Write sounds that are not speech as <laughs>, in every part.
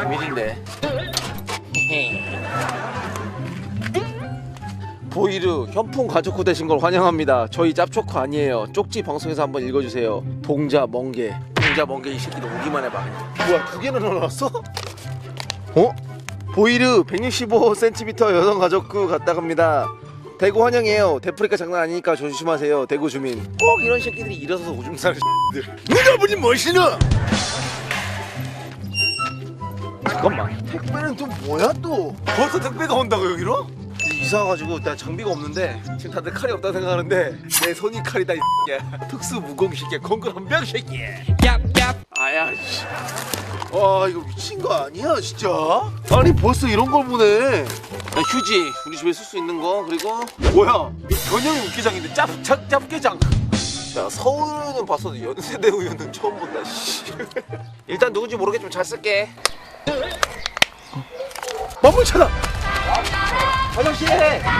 비밀인데. 보이르 현풍 가족구 되신 걸 환영합니다. 저희 짭초코 아니에요. 쪽지 방송에서 한번 읽어주세요. 동자 멍게. 동자 멍게 이 새끼도 오기만 해봐. 뭐야 두 개나 넣어놨어? 어? 보이르 165cm 여성 가족구 갔다 갑니다. 대구 환영해요. 데프리카 장난 아니니까 조심하세요. 대구 주민. 꼭 이런 새끼들이 일어서서 오줌 싸는 새끼들. 누가 보니 멋이나? 잠깐만. 택배는 또 뭐야 또? 벌써 택배가 온다고 여기로? 이사 와가지고 나 장비가 없는데 지금 다들 칼이 없다 생각하는데 내 손이 칼이다 이 새끼야. 특수 무공 새끼야. 건강한 병 새끼야. 아야 씨. 와 이거 미친 거 아니야 진짜? 아니 벌써 이런 걸 보내. 야, 휴지 우리 집에 쓸 수 있는 거 그리고 뭐야 이거 변형 육개장인데 짭짭 짭게장. 야 서울은 봤어도 연세대 우유는 처음 본다. 씨. <laughs> 일단 누군지 모르겠지만 잘 쓸게. 만물차다. 아저씨, 아저씨.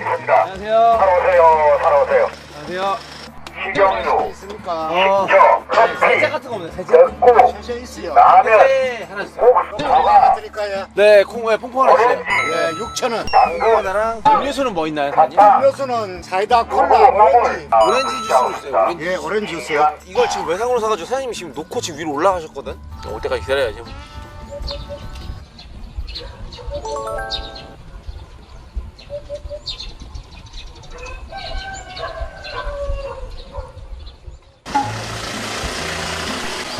있습니다. 안녕하세요. 살아오세요, 살아오세요. 안녕하세요. 식용유, 어, 저, 세제 커피, 같은 거 없네. 세제. 고셔 있어요. 라 네, 콩에 퐁퐁 하나 주세요. 예, 6천 원. 당근, 하나랑 음료수는 뭐 있나요, 사장님? 음료수는 사이다, 콜라, 오렌지. 오렌지 주스로 주세요. 오렌지. 예, 오렌지 주스요. 이걸 지금 외상으로 사가지고 사장님이 지금 놓고 지금 위로 올라가셨거든. 올 때까지 기다려야지.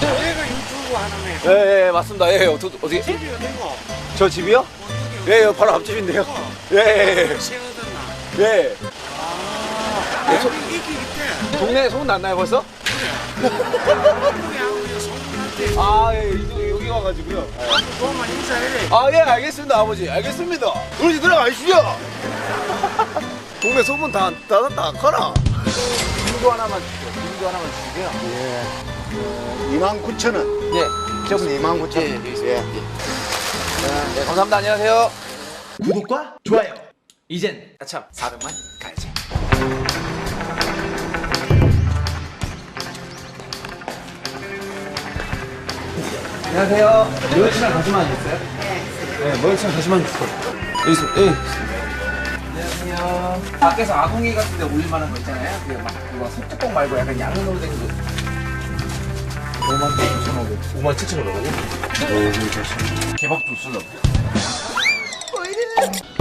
내가 유튜브 하나네. 예, 예, 맞습니다. 예, 어떻게, 어떻게? 집이요, 되고. 저 집이요? 예, 예, 바로 앞집인데요. 예, 예. 예. 예. 아, 여기 있기 있대. 동네 소문 났나요, 벌써? 아, 예, 여기, 여기 와가지고요. 그거만 인사해. 아, 예, 알겠습니다, 아버지. 알겠습니다. 우리 들어가시죠. <laughs> 동네 소문 다, 다, 다 가라. 빙도 하나만 주세요. 빙도 하나만 주세요. 예. 2만 9천 원. 예. 저분 2만 9천 원. 예. 예. 네, 감사합니다. 안녕하세요. 구독과 좋아요. 이젠 아참 400만 가야지. 안녕하세요. 멸치랑 다시마 있어요? 네. 멸치랑 다시마 있어요. 여기 있습니다. 예. 안녕하세요. 밖에서 아궁이 같은 데 올릴 만한 거 있잖아요. 그막 그거 소뚜껑 말고 약간 양으로 된 거. 5만 9천 5만 7천 원 하고? 개밥 좀 쓰려고.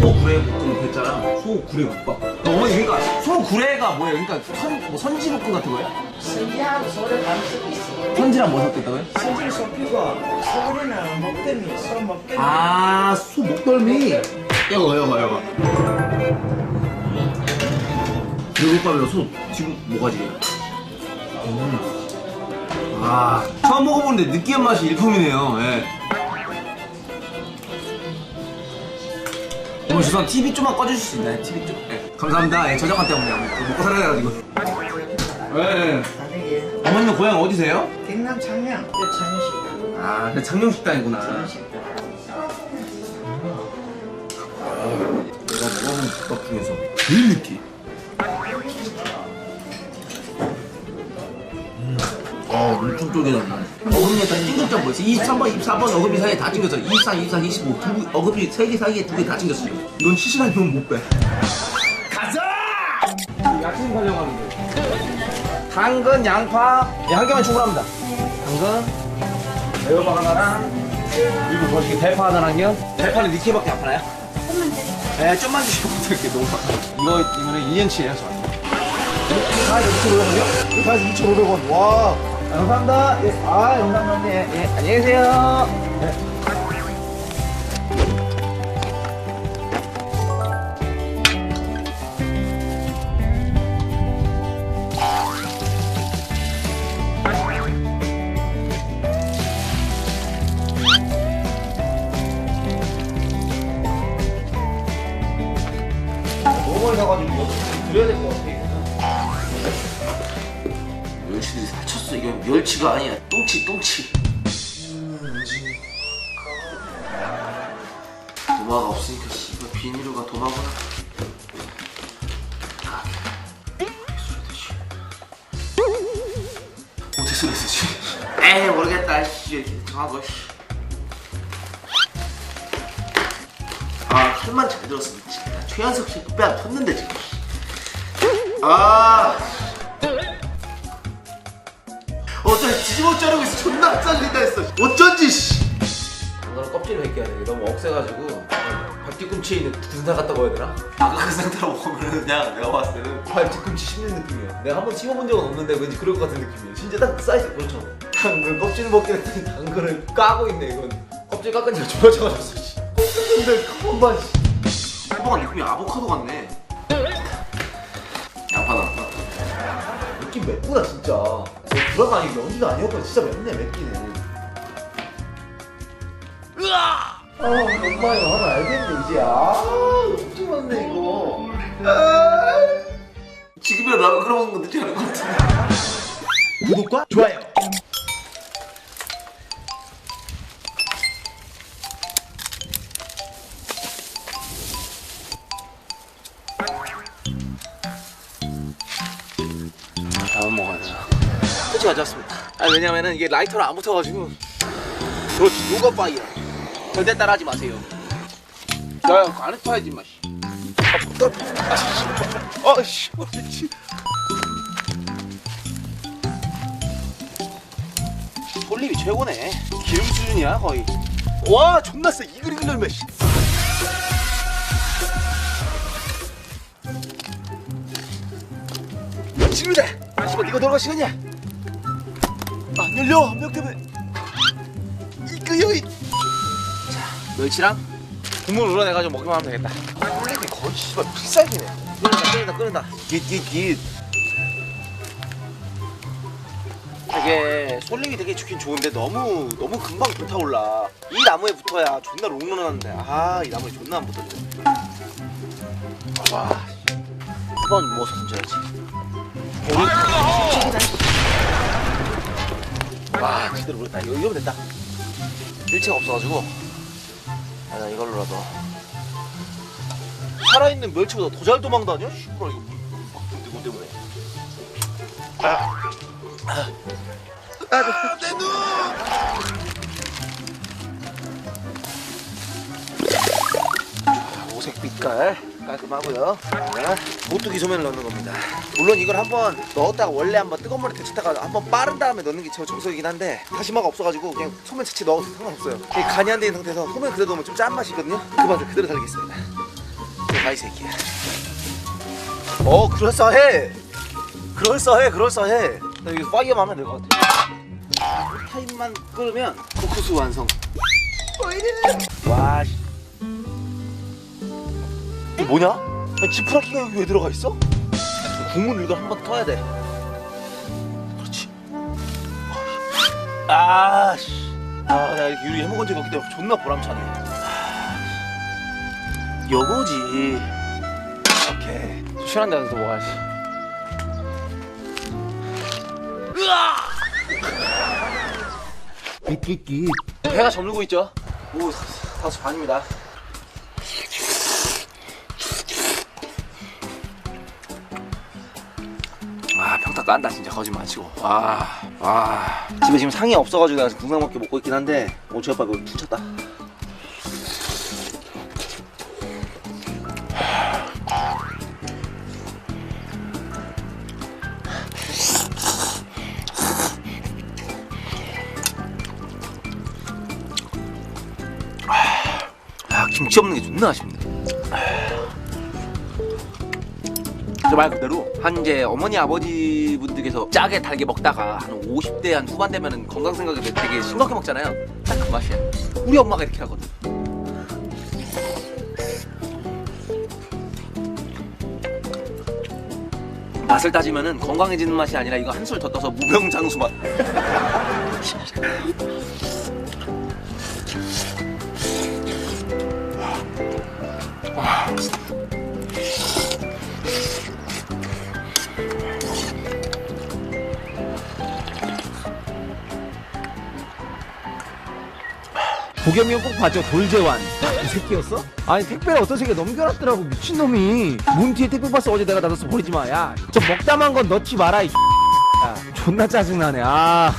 소 구레 볶음 됐잖아. 소 구레 국밥. 어머니 그러니까 소 구레가 뭐예요? 그러니까 선, 뭐 선지 볶음 같은 거예요? 신기하고 소를 담을 수도 있어. 선지랑 뭐 섞였다고요? 신지 소피고 소리는 먹더니 소 먹더니 아, 소 목덜미. 이거 이거 이거. 불국밥이랑 소 지금 뭐가지예요? 음. 아, 처음 먹어보는데 느끼한 맛이 일품이네요. 예. 어머 죄송한 TV 좀만 꺼주실 수 있나요? TV 좀. 예. 감사합니다. 예, 저작권 때문에 먹고 살아야 돼가지고. 예. 다르게 어머님은 고향 어디세요? 경남 창녕 그 창녕식 아, 근데 장명식당이구나. 내가 먹어본 국밥 중에서 제일 느끼. 아, 엄청 쫄깃하네. 어금니에 다 찡긋점 보였어. 23번, 24번 어금니 사이에 다 찡겼어. 24, 24, 25. 두, 어금니 3개 사이에 두 개 다 찡겼어. 이건 시시한 놈못 빼. 가자! 야채 가져가는데. 당근, 양파, 예, 한 개만 주문합니다. 당근, 애호박 하나랑 그리고 거기 대파 하나랑요. 대파는 네 개밖에 안 파나요? 좀만 주세요. 네, 좀만 주시면 어떡해 너무 많아. 이거 이거는 1년치예요, 저. 아, 2,500원이요? 이거 다 2,500원. 와. 아, 감사합니다. 예. 아, 감사합니다. 예, 예. 안녕히 계세요. 예. 다쳤어. 이게 멸치가 아니야. 똥치, 똥치. 도마가 없으니까 씨발 비닐로가 도마구나. 아, 에이 모르겠다 씨 정하고 아 칼만 잘 들었으면 진짜 최현석 씨 빼안 텄는데 지금 아 어쩐지 뒤집어 자르고 있어 존나 짜증나 했어 어쩐지 씨 이거는 껍질을 벗겨야 돼. 너무 억세가지고 발 뒤꿈치에 있는 군사 같다고 해야 되나? 아까 그 상태로 먹으면 그냥 내가 봤을 때는 발 뒤꿈치 씹는 느낌이야. 내가 한 번 씹어본 적은 없는데 왠지 그럴 것 같은 느낌이야. 진짜 딱그 사이즈 그렇죠. 당근 껍질 먹긴 했더니 당근을 까고 있네 이건. 껍질 깎은 지가 쳐가졌어. 씨. 껍질인데 컴만 씨. 호박가 느낌이 아보카도 같네 양파 나왔다 느낌 맵구나 진짜. 저 드라마 아니고 연기가 아니었고 진짜 맵네 맵기는. 아 엄마 이거 하나 알겠네 이제. 아 엄청 많네 이거. 아. 지금이라도 라면 끓여 먹는 거 늦지 않을 것 같은데 구독과 좋아요. 가져왔습니다. 아 왜냐면은 이게 라이터를 안 붙어가지고. 그렇지 요거 파이어 절대 따라하지 마세요. 야 그거 안에 파야지 마씨. 아씨. 어씨. 솔립이 최고네. 기름 수준이야 거의. 와 존나 세. 이글이글 열매 씨. 지금이다. 아 씨발 이거 들어갈 시간이야 안 열려 한명 때문에. 이그 여이. 자 멸치랑 국물 우러내가지고 먹기만 하면 되겠다. 솔립이 거의 씨발 필살기네. 끓는다 끓는다 끓는다. 깃깃깃 되게 솔잎이 되게 좋긴 좋은데 너무 너무 금방 불타올라. 이 나무에 붙어야 존나 롱런하는데. 아이 나무에 존나 안 붙어져. 와한번 모아서 던져야지 와 제대로 물었다 이거 이거면 된다. 일체가 없어가지고. 아, 나 이걸로라도. 살아있는 멸치보다 더 잘 도망다녀? 씨발 이거 뭐 때문에 오색 빛깔 깔끔하고요. 자, 모뚜기 소면을 넣는 겁니다. 물론 이걸 한번 넣었다가 원래 한번 뜨거운 물에 데쳤다가 한번 빠른 다음에 넣는 게 제일 정석이긴 한데 다시마가 없어가지고 그냥 소면 자체 넣어도 상관없어요. 이게 간이 안 된 상태에서 소면 그대로 넣으면 좀 짠 맛이 있거든요. 그 맛을 그대로 살리겠습니다. 가이 새끼야. 어 그럴싸해. 그럴싸해 그럴싸해. 나 여기 파이어만 하면 될 것 같아. 타임만 끓으면 코코스 완성. 와. 뭐냐? 아니, 지푸라기가 여기 왜 들어가 있어? 국물 이거 한 번 터야 돼. 그렇지. 아, 씨. 아, 나 이렇게 요리 해먹은 적이 없기 때문에 존나 보람차네. 아, 요거지. 오케이. 시원한 데서 먹어야지. 비끼끼. 배가 저물고 있죠? 오, 다섯 반입니다. 아, 평타 깐다 진짜 거짓말 치고. 와, 와. 집에 지금 상이 없어가지고 궁상 먹게 먹고 있긴 한데 오치 오빠 이거 툭 쳤다. 아, 김치 없는 게 존나 아쉽네. 말 그대로 한 이제 어머니 아버지 분들께서 짜게 달게 먹다가 한 50대 한 후반 되면은 건강 생각에 되게 심각하게 먹잖아요. 딱 그 맛이야. 우리 엄마가 이렇게 하거든. 맛을 따지면은 건강해지는 맛이 아니라 이거 한 술 더 떠서 무병장수 맛. <laughs> 보겸이 형 꼭 봐줘 돌재환. 이 새끼였어? 아니 택배를 어떤 새끼가 넘겨놨더라고 미친놈이. 문 뒤에 택배 박스 어제 내가 놔뒀어 버리지 마야저 먹다만 건 넣지 마라 이 <laughs> 야, 존나 짜증나네 아